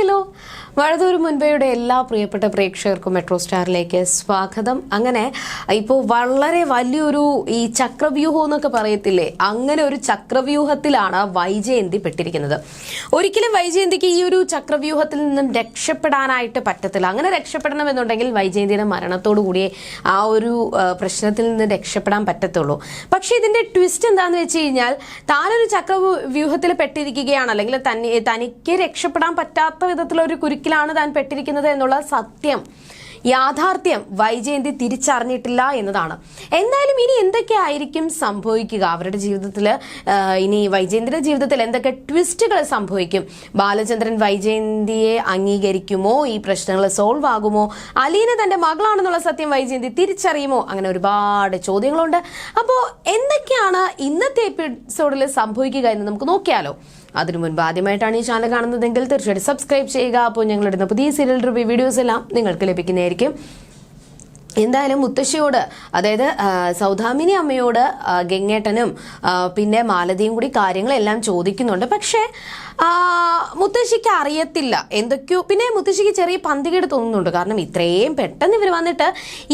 hello Vazhuthoor മുൻപയുടെ എല്ലാ പ്രിയപ്പെട്ട പ്രേക്ഷകർക്കും മെട്രോ സ്റ്റാറിലേക്ക് സ്വാഗതം. അങ്ങനെ ഇപ്പോൾ വളരെ വലിയൊരു ഈ ചക്രവ്യൂഹം എന്നൊക്കെ പറയത്തില്ലേ? അങ്ങനെ ഒരു ചക്രവ്യൂഹത്തിലാണ് വൈജയന്തി പെട്ടിരിക്കുന്നത്. ഒരിക്കലും വൈജയന്തിക്ക് ഈ ഒരു ചക്രവ്യൂഹത്തിൽ നിന്നും രക്ഷപ്പെടാനായിട്ട് പറ്റത്തില്ല. അങ്ങനെ രക്ഷപ്പെടണമെന്നുണ്ടെങ്കിൽ വൈജയന്തിയുടെ മരണത്തോടു കൂടിയേ ആ ഒരു പ്രശ്നത്തിൽ നിന്ന് രക്ഷപ്പെടാൻ പറ്റത്തുള്ളൂ. പക്ഷേ ഇതിന്റെ ട്വിസ്റ്റ് എന്താണെന്ന് വെച്ച് കഴിഞ്ഞാൽ താനൊരു ചക്രവ്യൂഹത്തിൽ പെട്ടിരിക്കുകയാണ്. അല്ലെങ്കിൽ തനിക്ക് രക്ഷപ്പെടാൻ പറ്റാത്ത വിധത്തിലൊരു കുരുക്കിലാണ് താൻ പെട്ടിരിക്കുന്നത് എന്നുള്ള സത്യം. യാഥാർത്ഥ്യം വൈജയന്തി തിരിച്ചറിഞ്ഞിട്ടില്ല എന്നതാണ്. എന്തായാലും ഇനി എന്തൊക്കെയായിരിക്കും സംഭവിക്കുക? അവരുടെ ജീവിതത്തിൽ ഇനി വൈജയന്തിയുടെ ജീവിതത്തിൽ എന്തൊക്കെ ട്വിസ്റ്റുകൾ സംഭവിക്കും? ബാലചന്ദ്രൻ വൈജയന്തിയെ അംഗീകരിക്കുമോ? ഈ പ്രശ്നങ്ങൾ സോൾവ് ആകുമോ? അലീന തന്റെ മകളാണെന്നുള്ള സത്യം വൈജയന്തി തിരിച്ചറിയുമോ? അങ്ങനെ ഒരുപാട് ചോദ്യങ്ങളുണ്ട്. അപ്പോൾ എന്തൊക്കെയാണ് ഇന്നത്തെ എപ്പിസോഡിൽ സംഭവിക്കുക എന്ന് നമുക്ക് നോക്കിയാലോ? അതിനു മുൻപ് ആദ്യമായിട്ടാണ് ഈ ചാനൽ കാണുന്നതെങ്കിൽ തീർച്ചയായിട്ടും സബ്സ്ക്രൈബ് ചെയ്യുക. അപ്പോൾ ഞങ്ങളിടുന്ന പുതിയ സീരിയൽ റിവ്യൂ വീഡിയോസ് എല്ലാം നിങ്ങൾക്ക് ലഭിക്കുന്നതായിരിക്കും. എന്തായാലും മുത്തശ്ശിയോട് അതായത് സൗദാമിനി അമ്മയോട് ഗംഗേട്ടനും പിന്നെ മാലതിയും കൂടി കാര്യങ്ങളെല്ലാം ചോദിക്കുന്നുണ്ട്. പക്ഷേ മുത്തശ്ശിക്ക് അറിയത്തില്ല. എന്തൊക്കെയോ പിന്നെ മുത്തശ്ശിക്ക് ചെറിയ പന്തികേട് തോന്നുന്നുണ്ട്. കാരണം ഇത്രയും പെട്ടെന്ന് ഇവർ വന്നിട്ട്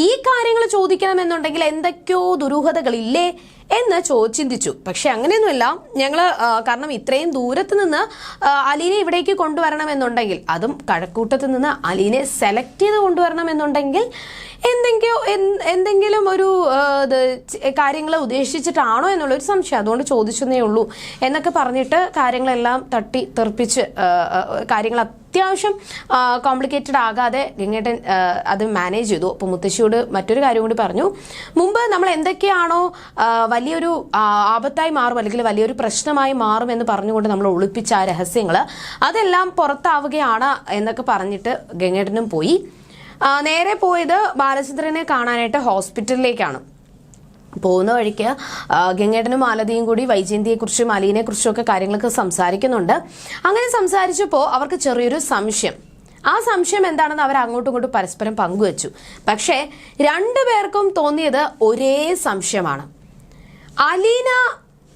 ഈ കാര്യങ്ങൾ ചോദിക്കണമെന്നുണ്ടെങ്കിൽ എന്തൊക്കെയോ ദുരൂഹതകളില്ലേ? എന്ന് ചോ ചിന്തിച്ചു പക്ഷെ അങ്ങനെയൊന്നുമില്ല. ഞങ്ങൾ കാരണം ഇത്രയും ദൂരത്ത് നിന്ന് അലീനെ ഇവിടേക്ക് കൊണ്ടുവരണമെന്നുണ്ടെങ്കിൽ അതും കഴക്കൂട്ടത്ത് നിന്ന് അലീനെ സെലക്ട് ചെയ്ത് കൊണ്ടുവരണമെന്നുണ്ടെങ്കിൽ എന്തെങ്കിലും എന്ത്- എന്തെങ്കിലും ഒരു കാര്യങ്ങൾ ഉദ്ദേശിച്ചിട്ടാണോ എന്നുള്ളൊരു സംശയം. അതുകൊണ്ട് ചോദിച്ചെന്നേ ഉള്ളൂ. എന്നൊക്കെ പറഞ്ഞിട്ട് കാര്യങ്ങളെല്ലാം തട്ടി തെറിപ്പിച്ച് കാര്യങ്ങൾ അത്യാവശ്യം കോംപ്ലിക്കേറ്റഡ് ആകാതെ ഗംഗേട്ടൻ അത് മാനേജ് ചെയ്തു. അപ്പോൾ മുത്തശ്ശിയോട് മറ്റൊരു കാര്യം കൂടി പറഞ്ഞു. മുമ്പ് നമ്മൾ എന്തൊക്കെയാണോ വലിയൊരു ആപത്തായി മാറും അല്ലെങ്കിൽ വലിയൊരു പ്രശ്നമായി മാറും എന്ന് പറഞ്ഞുകൊണ്ട് നമ്മൾ ഒളിപ്പിച്ച ആ രഹസ്യങ്ങൾ അതെല്ലാം പുറത്താവുകയാണ് എന്നൊക്കെ പറഞ്ഞിട്ട് ഗംഗേട്ടനും പോയി. നേരെ പോയത് ബാലചന്ദ്രനെ കാണാനായിട്ട് ഹോസ്പിറ്റലിലേക്കാണ്. പോകുന്ന വഴിക്ക് ഗംഗേട്ടനും മാലതിയും കൂടി വൈജയന്തിയെക്കുറിച്ചും അലീനെക്കുറിച്ചും ഒക്കെ കാര്യങ്ങളൊക്കെ സംസാരിക്കുന്നുണ്ട്. അങ്ങനെ സംസാരിച്ചപ്പോൾ അവർക്ക് ചെറിയൊരു സംശയം. ആ സംശയം എന്താണെന്ന് അവർ അങ്ങോട്ടും ഇങ്ങോട്ടും പരസ്പരം പങ്കുവച്ചു. പക്ഷേ രണ്ടു പേർക്കും തോന്നിയത് ഒരേ സംശയമാണ്. അലീന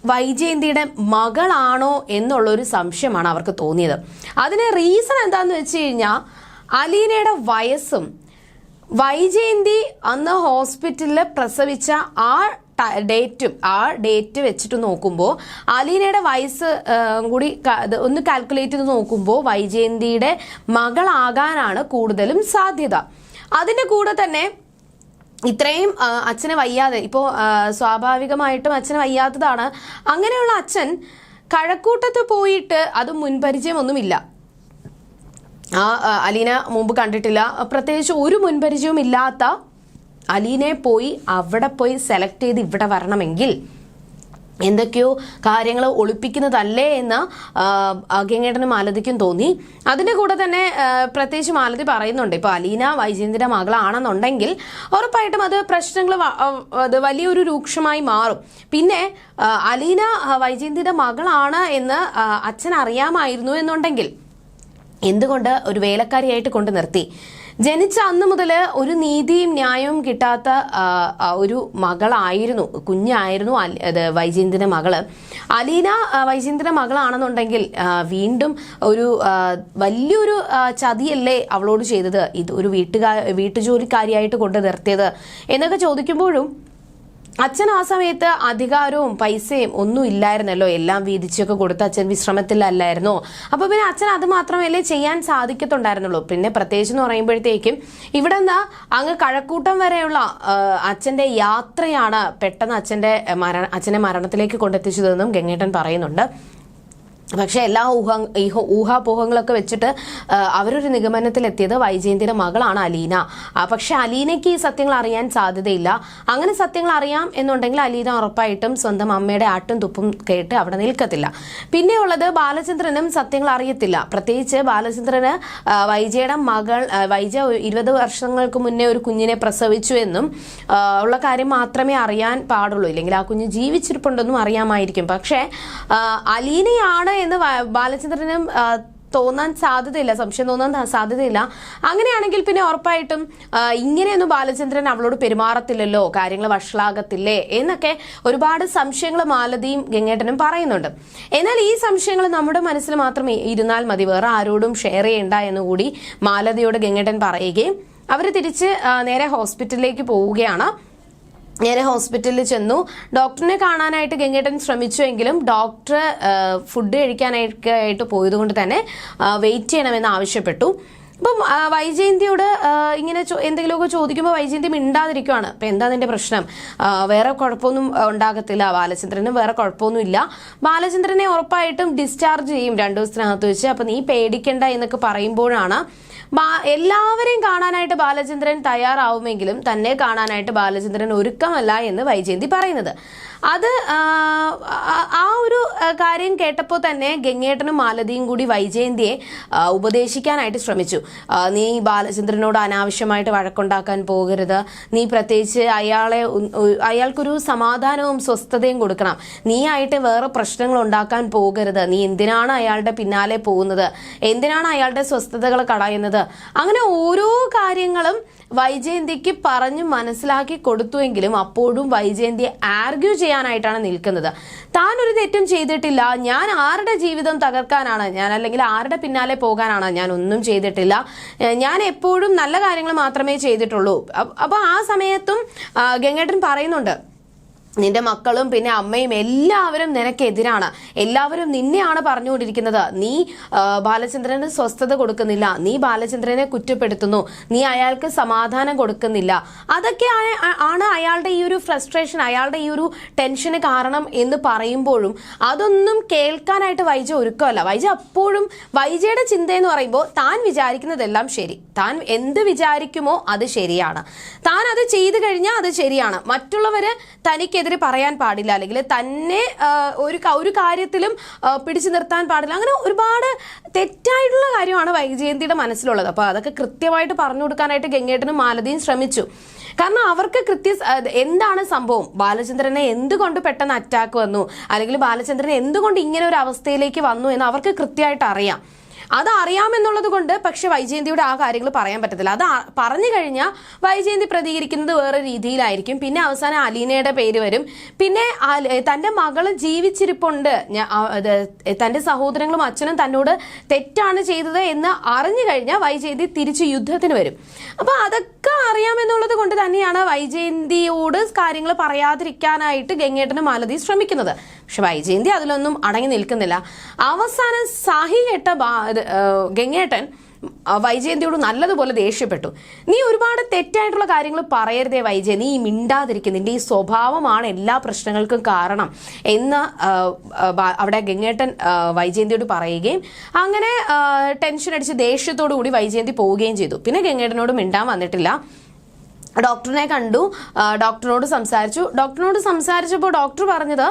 വൈജയന്തിയുടെ മകളാണോ എന്നുള്ളൊരു സംശയമാണ് അവർക്ക് തോന്നിയത്. അതിന് റീസൺ എന്താണെന്ന് വെച്ച് കഴിഞ്ഞാൽ അലീനയുടെ വയസ്സും വൈജയന്തി അന്ന് ഹോസ്പിറ്റലിൽ പ്രസവിച്ച ആ ഡേറ്റും ആ ഡേറ്റ് വെച്ചിട്ട് നോക്കുമ്പോൾ അലീനയുടെ വയസ്സ് കൂടി ഒന്ന് കാൽക്കുലേറ്റ് ചെയ്ത് നോക്കുമ്പോൾ വൈജയന്തിയുടെ മകളാകാനാണ് കൂടുതലും സാധ്യത. അതിന്റെ കൂടെ തന്നെ ഇത്രയും അച്ഛനെ വയ്യാതെ ഇപ്പോൾ സ്വാഭാവികമായിട്ടും അച്ഛനെ വയ്യാത്തതാണ്. അങ്ങനെയുള്ള അച്ഛൻ കഴക്കൂട്ടത്ത് പോയിട്ട് അത് മുൻപരിചയമൊന്നുമില്ല. ആ അലീന മുമ്പ് കണ്ടിട്ടില്ല. പ്രത്യേകിച്ച് ഒരു മുൻപരിചയവും ഇല്ലാത്ത അലീനെ പോയി അവിടെ പോയി സെലക്ട് ചെയ്ത് ഇവിടെ വരണമെങ്കിൽ എന്തൊക്കെയോ കാര്യങ്ങൾ ഒളിപ്പിക്കുന്നതല്ലേ എന്ന് ആ, മാലതിക്കും തോന്നി. അതിന്റെ കൂടെ തന്നെ പ്രത്യേകിച്ച് മാലതി പറയുന്നുണ്ട്. ഇപ്പോൾ അലീന വൈജയന്തിന്റെ മകളാണെന്നുണ്ടെങ്കിൽ ഉറപ്പായിട്ടും അത് പ്രശ്നങ്ങൾ അത് വലിയൊരു രൂക്ഷമായി മാറും. പിന്നെ അലീന വൈജയന്തിന്റെ മകളാണ് എന്ന് അച്ഛൻ അറിയാമായിരുന്നു എന്നുണ്ടെങ്കിൽ എന്തുകൊണ്ട് ഒരു വേലക്കാരിയായിട്ട് കൊണ്ട് നിർത്തി? ജനിച്ച അന്ന് മുതൽ ഒരു നീതിയും ന്യായവും കിട്ടാത്ത ഒരു മകളായിരുന്നു കുഞ്ഞായിരുന്നു അത് വൈജയന്തിന്റെ മകൾ. അലീന വൈജയന്തിന്റെ മകളാണെന്നുണ്ടെങ്കിൽ വീണ്ടും ഒരു വലിയൊരു ചതിയല്ലേ അവളോട് ചെയ്തത്? ഇത് ഒരു വീട്ടുകാ വീട്ടുജോലിക്കാരിയായിട്ട് കൊണ്ട് നിർത്തിയത്? എന്നൊക്കെ ചോദിക്കുമ്പോഴും അച്ഛൻ ആ സമയത്ത് അധികാരവും പൈസയും ഒന്നും ഇല്ലായിരുന്നല്ലോ. എല്ലാം വീതിച്ചൊക്കെ കൊടുത്ത് അച്ഛൻ വിശ്രമത്തിലല്ലായിരുന്നോ? അപ്പൊ പിന്നെ അച്ഛൻ അത് മാത്രമല്ലേ ചെയ്യാൻ സാധിക്കത്തുണ്ടായിരുന്നുള്ളൂ. പിന്നെ പ്രത്യേകിച്ച് എന്ന് പറയുമ്പോഴത്തേക്കും ഇവിടെ നിന്ന് അങ്ങ് കഴക്കൂട്ടം വരെയുള്ള അച്ഛന്റെ യാത്രയാണ് പെട്ടെന്ന് അച്ഛന്റെ മരണ അച്ഛനെ മരണത്തിലേക്ക് കൊണ്ടെത്തിച്ചതെന്നും ഗംഗേട്ടൻ പറയുന്നുണ്ട്. പക്ഷെ എല്ലാ ഊഹ ഊഹാപോഹങ്ങളൊക്കെ വെച്ചിട്ട് അവരൊരു നിഗമനത്തിലെത്തിയത് വൈജയന്തിയുടെ മകളാണ് അലീന. പക്ഷെ അലീനയ്ക്ക് ഈ സത്യങ്ങൾ അറിയാൻ സാധ്യതയില്ല. അങ്ങനെ സത്യങ്ങൾ അറിയാം എന്നുണ്ടെങ്കിൽ അലീന ഉറപ്പായിട്ടും സ്വന്തം അമ്മയുടെ ആട്ടും തുപ്പും കേട്ട് അവിടെ നിൽക്കത്തില്ല. പിന്നെയുള്ളത് ബാലചന്ദ്രനും സത്യങ്ങൾ അറിയത്തില്ല. പ്രത്യേകിച്ച് ബാലചന്ദ്രന് വൈജയുടെ മകൾ വൈജ ഇരുപത് വർഷങ്ങൾക്ക് മുന്നേ ഒരു കുഞ്ഞിനെ പ്രസവിച്ചു എന്നും ഉള്ള കാര്യം മാത്രമേ അറിയാൻ പാടുള്ളൂ. ഇല്ലെങ്കിൽ ആ കുഞ്ഞ് ജീവിച്ചിരിപ്പുണ്ടെന്നും അറിയാമായിരിക്കും. പക്ഷേ അലീനയാണ് എന്ന് ബാലചന്ദ്രനും തോന്നാൻ സാധ്യതയില്ല സംശയം തോന്നാൻ സാധ്യതയില്ല. അങ്ങനെയാണെങ്കിൽ പിന്നെ ഉറപ്പായിട്ടും ഇങ്ങനെയൊന്നും ബാലചന്ദ്രൻ അവളോട് പെരുമാറത്തില്ലല്ലോ കാര്യങ്ങൾ വഷളാകത്തില്ലേ എന്നൊക്കെ ഒരുപാട് സംശയങ്ങൾ മാലതിയും ഗംഗേട്ടനും പറയുന്നുണ്ട്. എന്നാൽ ഈ സംശയങ്ങൾ നമ്മുടെ മനസ്സിൽ മാത്രമേ ഇരുന്നാൽ മതി വേറെ ആരോടും ഷെയർ ചെയ്യണ്ട എന്നുകൂടി മാലതിയോട് ഗംഗേട്ടൻ പറയുകയും അവർ തിരിച്ച് നേരെ ഹോസ്പിറ്റലിലേക്ക് പോവുകയാണ്. നേരെ ഹോസ്പിറ്റലിൽ ചെന്നു. ഡോക്ടറിനെ കാണാനായിട്ട് ഗംഗേട്ടൻ ശ്രമിച്ചുവെങ്കിലും ഡോക്ടർ ഫുഡ് കഴിക്കാനായിട്ട് പോയതുകൊണ്ട് തന്നെ വെയിറ്റ് ചെയ്യണമെന്ന് ആവശ്യപ്പെട്ടു. അപ്പം ആ, വൈജയന്തിയോട് ഇങ്ങനെ എന്തെങ്കിലുമൊക്കെ ചോദിക്കുമ്പോൾ വൈജയന്തി മിണ്ടാതിരിക്കുവാണ്. അപ്പം എന്താ നിന്റെ പ്രശ്നം? വേറെ കുഴപ്പമൊന്നും ഉണ്ടാകത്തില്ല. ബാലചന്ദ്രന് വേറെ കുഴപ്പമൊന്നുമില്ല. ബാലചന്ദ്രനെ ഉറപ്പായിട്ടും ഡിസ്ചാർജ് ചെയ്യും രണ്ടു ദിവസത്തിനകത്ത് വെച്ച്. അപ്പം നീ പേടിക്കണ്ട എന്നൊക്കെ പറയുമ്പോഴാണ് എല്ലാവരെയും കാണാനായിട്ട് ബാലചന്ദ്രൻ തയ്യാറാവുമെങ്കിലും തന്നെ കാണാനായിട്ട് ബാലചന്ദ്രൻ ഒരുക്കമല്ല എന്ന് വൈജയന്തി പറയുന്നത്. അത് ആ, ഒരു കാര്യം കേട്ടപ്പോൾ തന്നെ ഗംഗേട്ടനും മാലതിയും കൂടി വൈജയന്തിയെ ഉപദേശിക്കാനായിട്ട് ശ്രമിച്ചു. നീ ബാലചന്ദ്രനോട് അനാവശ്യമായിട്ട് വഴക്കുണ്ടാക്കാൻ പോകരുത്. നീ പ്രത്യേകിച്ച് അയാളെ അയാൾക്കൊരു സമാധാനവും സ്വസ്ഥതയും കൊടുക്കണം. നീ ആയിട്ട് വേറെ പ്രശ്നങ്ങൾ ഉണ്ടാക്കാൻ പോകരുത്. നീ എന്തിനാണ് അയാളുടെ പിന്നാലെ പോകുന്നത്? എന്തിനാണ് അയാളുടെ സ്വസ്ഥതകൾ കളയുന്നത്? അങ്ങനെ ഓരോ കാര്യങ്ങളും വൈജയന്തിക്ക് പറഞ്ഞു മനസ്സിലാക്കി കൊടുത്തുവെങ്കിലും അപ്പോഴും വൈജയന്തിയെ ആർഗ്യൂ ചെയ്യാനായിട്ടാണ് നിൽക്കുന്നത്. താൻ ഒരു തെറ്റും ചെയ്തിട്ടില്ല. ഞാൻ ആരുടെ ജീവിതം തകർക്കാനാണ്? ഞാൻ അല്ലെങ്കിൽ ആരുടെ പിന്നാലെ പോകാനാണ്? ഞാൻ ഒന്നും ചെയ്തിട്ടില്ല. ഞാൻ എപ്പോഴും നല്ല കാര്യങ്ങൾ മാത്രമേ ചെയ്തിട്ടുള്ളൂ. അപ്പോൾ അപ്പൊ ആ സമയത്തും ഗംഗേട്ടൻ പറയുന്നുണ്ട്. നിന്റെ മക്കളും പിന്നെ അമ്മയും എല്ലാവരും നിനക്കെതിരാണ്. എല്ലാവരും നിന്നെയാണ് പറഞ്ഞുകൊണ്ടിരിക്കുന്നത്. നീ ബാലചന്ദ്രന് സ്വസ്ഥത കൊടുക്കുന്നില്ല. നീ ബാലചന്ദ്രനെ കുറ്റപ്പെടുത്തുന്നു. നീ അയാൾക്ക് സമാധാനം കൊടുക്കുന്നില്ല. അതൊക്കെ ആണ് അയാളുടെ ഈ ഒരു ഫ്രസ്ട്രേഷൻ അയാളുടെ ഈ ഒരു ടെൻഷന് കാരണം എന്ന് പറയുമ്പോഴും അതൊന്നും കേൾക്കാനായിട്ട് വൈജ ഒരുക്കമല്ല. വൈജ അപ്പോഴും വൈജയുടെ ചിന്ത എന്ന് പറയുമ്പോൾ താൻ വിചാരിക്കുന്നതെല്ലാം ശരി. താൻ എന്ത് വിചാരിക്കുമോ അത് ശരിയാണ്. താൻ അത് ചെയ്തു കഴിഞ്ഞാൽ അത് ശരിയാണ്. മറ്റുള്ളവര് തനിക്കെതിരെ പറയാൻ പാടില്ല. അല്ലെങ്കിൽ തന്നെ ഒരു ഒരു കാര്യത്തിലും പിടിച്ചു നിർത്താൻ പാടില്ല. അങ്ങനെ ഒരുപാട് തെറ്റായിട്ടുള്ള കാര്യമാണ് വൈജയന്തിയുടെ മനസ്സിലുള്ളത്. അപ്പോൾ അതൊക്കെ കൃത്യമായിട്ട് പറഞ്ഞു കൊടുക്കാനായിട്ട് ഗംഗേട്ടനും മാലതിയും ശ്രമിച്ചു. കാരണം അവർക്ക് കൃത്യ എന്താണ് സംഭവം? ബാലചന്ദ്രനെ എന്തുകൊണ്ട് പെട്ടെന്ന് അറ്റാക്ക് വന്നു? അല്ലെങ്കിൽ ബാലചന്ദ്രൻ എന്തുകൊണ്ട് ഇങ്ങനെ ഒരു അവസ്ഥയിലേക്ക് വന്നു എന്ന് അവർക്ക് കൃത്യമായിട്ട് അറിയാം. അത് അറിയാമെന്നുള്ളത് കൊണ്ട് പക്ഷെ വൈജയന്തിയുടെ ആ കാര്യങ്ങൾ പറയാൻ പറ്റത്തില്ല. അത് പറഞ്ഞു കഴിഞ്ഞാൽ വൈജയന്തി പ്രതികരിക്കുന്നത് വേറെ രീതിയിലായിരിക്കും. പിന്നെ അവസാനം അലീനയുടെ പേര് വരും. പിന്നെ തന്റെ മകൾ ജീവിച്ചിരിപ്പുണ്ട്. തന്റെ സഹോദരങ്ങളും അച്ഛനും തന്നോട് തെറ്റാണ് ചെയ്തത് എന്ന് അറിഞ്ഞു കഴിഞ്ഞാൽ വൈജയന്തി തിരിച്ച് യുദ്ധത്തിന് വരും. അപ്പൊ അതൊക്കെ അറിയാമെന്നുള്ളത് കൊണ്ട് തന്നെയാണ് വൈജയന്തിയോട് കാര്യങ്ങൾ പറയാതിരിക്കാനായിട്ട് ഗംഗേട്ടനും മാലതി ശ്രമിക്കുന്നത്. പക്ഷെ വൈജയന്തി അതിലൊന്നും അടങ്ങി നിൽക്കുന്നില്ല. അവസാനം സാഹി കേട്ട ഗംഗേട്ടൻ വൈജയന്തിയോട് നല്ലതുപോലെ ദേഷ്യപ്പെട്ടു. നീ ഒരുപാട് തെറ്റായിട്ടുള്ള കാര്യങ്ങൾ പറയരുതേ വൈജയ. നീ മിണ്ടാതിരിക്കും. നിന്റെ ഈ സ്വഭാവമാണ് എല്ലാ പ്രശ്നങ്ങൾക്കും കാരണം. എന്ന് അവിടെ ഗംഗേട്ടൻ വൈജയന്തിയോട് പറയുകയും അങ്ങനെ ടെൻഷൻ അടിച്ച് ദേഷ്യത്തോടു കൂടി വൈജയന്തി പോവുകയും ചെയ്തു. പിന്നെ ഗംഗേട്ടനോട് മിണ്ടാൻ വന്നിട്ടില്ല. ഡോക്ടറിനെ കണ്ടു. ഡോക്ടറിനോട് സംസാരിച്ചു. ഡോക്ടറിനോട് സംസാരിച്ചപ്പോൾ ഡോക്ടർ പറഞ്ഞത്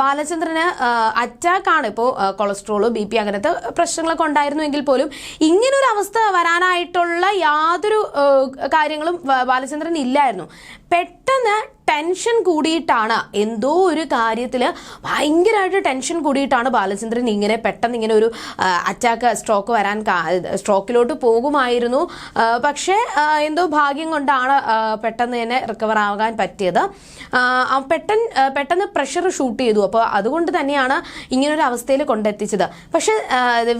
ബാലചന്ദ്രന് അറ്റാക്കാണ് ഇപ്പോൾ കൊളസ്ട്രോൾ ബി പി അങ്ങനത്തെ പ്രശ്നങ്ങളൊക്കെ ഉണ്ടായിരുന്നുവെങ്കിൽ പോലും ഇങ്ങനൊരു അവസ്ഥ വരാനായിട്ടുള്ള യാതൊരു കാര്യങ്ങളും ബാലചന്ദ്രൻ ഇല്ലായിരുന്നു പെട്ടെന്ന് ടെൻഷൻ കൂടിയിട്ടാണ്. എന്തോ ഒരു കാര്യത്തിൽ ഭയങ്കരമായിട്ട് ടെൻഷൻ കൂടിയിട്ടാണ് ബാലചന്ദ്രൻ ഇങ്ങനെ പെട്ടെന്ന് ഇങ്ങനെ ഒരു അറ്റാക്ക് സ്ട്രോക്ക് വരാൻ സ്ട്രോക്കിലോട്ട് പോകുമായിരുന്നു. പക്ഷേ എന്തോ ഭാഗ്യം കൊണ്ടാണ് പെട്ടെന്ന് തന്നെ റിക്കവർ ആകാൻ പറ്റിയത്. പെട്ടെന്ന് പെട്ടെന്ന് പ്രഷർ ഷൂട്ട് ചെയ്തു. അപ്പോൾ അതുകൊണ്ട് തന്നെയാണ് ഇങ്ങനൊരു അവസ്ഥയിൽ കൊണ്ടെത്തിച്ചത്. പക്ഷേ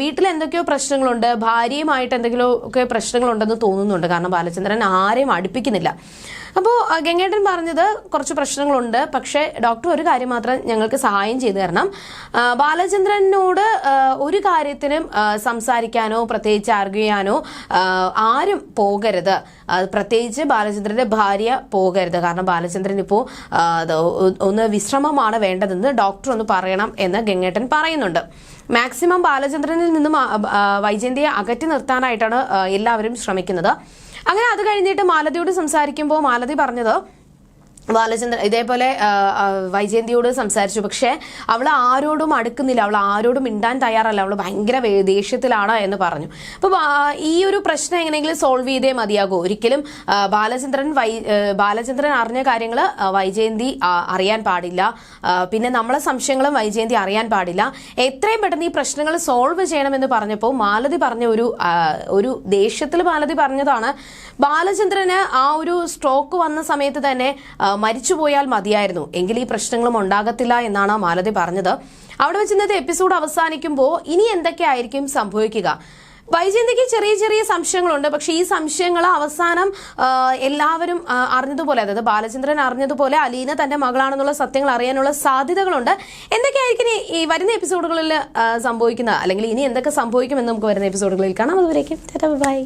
വീട്ടിൽ എന്തൊക്കെയോ പ്രശ്നങ്ങളുണ്ട്. ഭാര്യയുമായിട്ട് എന്തെങ്കിലുമൊക്കെ പ്രശ്നങ്ങളുണ്ടെന്ന് തോന്നുന്നുണ്ട്. കാരണം ബാലചന്ദ്രൻ ആരെയും അടുപ്പിക്കുന്നില്ല. അപ്പോൾ ഗംഗേട്ടൻ പറഞ്ഞത് കുറച്ച് പ്രശ്നങ്ങളുണ്ട്. പക്ഷേ ഡോക്ടർ ഒരു കാര്യം മാത്രം ഞങ്ങൾക്ക് സഹായം ചെയ്തു തരണം. ബാലചന്ദ്രനോട് ഒരു കാര്യത്തിനും സംസാരിക്കാനോ പ്രത്യേകിച്ച് ആർഗ്യൂ ചെയ്യാനോ ആരും പോകരുത്. പ്രത്യേകിച്ച് ബാലചന്ദ്രന്റെ ഭാര്യ പോകരുത്. കാരണം ബാലചന്ദ്രൻ ഇപ്പോൾ ഒന്ന് വിശ്രമമാണ് വേണ്ടതെന്ന് ഡോക്ടർ ഒന്ന് പറയണം എന്ന് ഗംഗേട്ടൻ പറയുന്നുണ്ട്. മാക്സിമം ബാലചന്ദ്രനിൽ നിന്നും വൈജയന്തിയെ അകറ്റി നിർത്താനായിട്ടാണ് എല്ലാവരും ശ്രമിക്കുന്നത്. അങ്ങനെ അത് കഴിഞ്ഞിട്ട് മാലതിയോട് സംസാരിക്കുമ്പോൾ മാലതി പറഞ്ഞത് ബാലചന്ദ്രൻ ഇതേപോലെ വൈജയന്തിയോട് സംസാരിച്ചു. പക്ഷേ അവൾ ആരോടും അടുക്കുന്നില്ല. അവൾ ആരോടും മിണ്ടാൻ തയ്യാറല്ല. അവൾ ഭയങ്കര ദേഷ്യത്തിലാണ് എന്ന് പറഞ്ഞു. അപ്പൊ ഈ ഒരു പ്രശ്നം എങ്ങനെയെങ്കിലും സോൾവ് ചെയ്തേ മതിയാകൂ. ഒരിക്കലും ബാലചന്ദ്രൻ വൈ ബാലചന്ദ്രൻ അറിഞ്ഞ കാര്യങ്ങൾ വൈജയന്തി അറിയാൻ പാടില്ല. പിന്നെ നമ്മളെ സംശയങ്ങളും വൈജയന്തി അറിയാൻ പാടില്ല. എത്രയും പെട്ടെന്ന് ഈ പ്രശ്നങ്ങൾ സോൾവ് ചെയ്യണമെന്ന് പറഞ്ഞപ്പോൾ മാലതി പറഞ്ഞ ഒരു ഒരു ദേഷ്യത്തിൽ മാലതി പറഞ്ഞതാണ്. ബാലചന്ദ്രന് ആ ഒരു സ്ട്രോക്ക് വന്ന സമയത്ത് തന്നെ മരിച്ചുപോയാൽ മതിയായിരുന്നു. എങ്കിൽ ഈ പ്രശ്നങ്ങളും ഉണ്ടാകത്തില്ല എന്നാണ് മാലതി പറഞ്ഞത്. അവിടെ വെച്ച് ഇന്നത്തെ എപ്പിസോഡ് അവസാനിക്കുമ്പോൾ ഇനി എന്തൊക്കെയായിരിക്കും സംഭവിക്കുക? വൈജയന്തിക്ക് ചെറിയ ചെറിയ സംശയങ്ങളുണ്ട്. പക്ഷെ ഈ സംശയങ്ങൾ അവസാനം എല്ലാവരും അറിഞ്ഞതുപോലെ അതായത് ബാലചന്ദ്രൻ അറിഞ്ഞതുപോലെ അലീന തന്റെ മകളാണെന്നുള്ള സത്യങ്ങൾ അറിയാനുള്ള സാധ്യതകളുണ്ട്. എന്തൊക്കെയായിരിക്കും ഈ വരുന്ന എപ്പിസോഡുകളിൽ സംഭവിക്കുന്നത്? അല്ലെങ്കിൽ ഇനി എന്തൊക്കെ സംഭവിക്കുമെന്ന് നമുക്ക് വരുന്ന എപ്പിസോഡുകളിൽ കാണാം. അതുവരേക്കും ബൈ.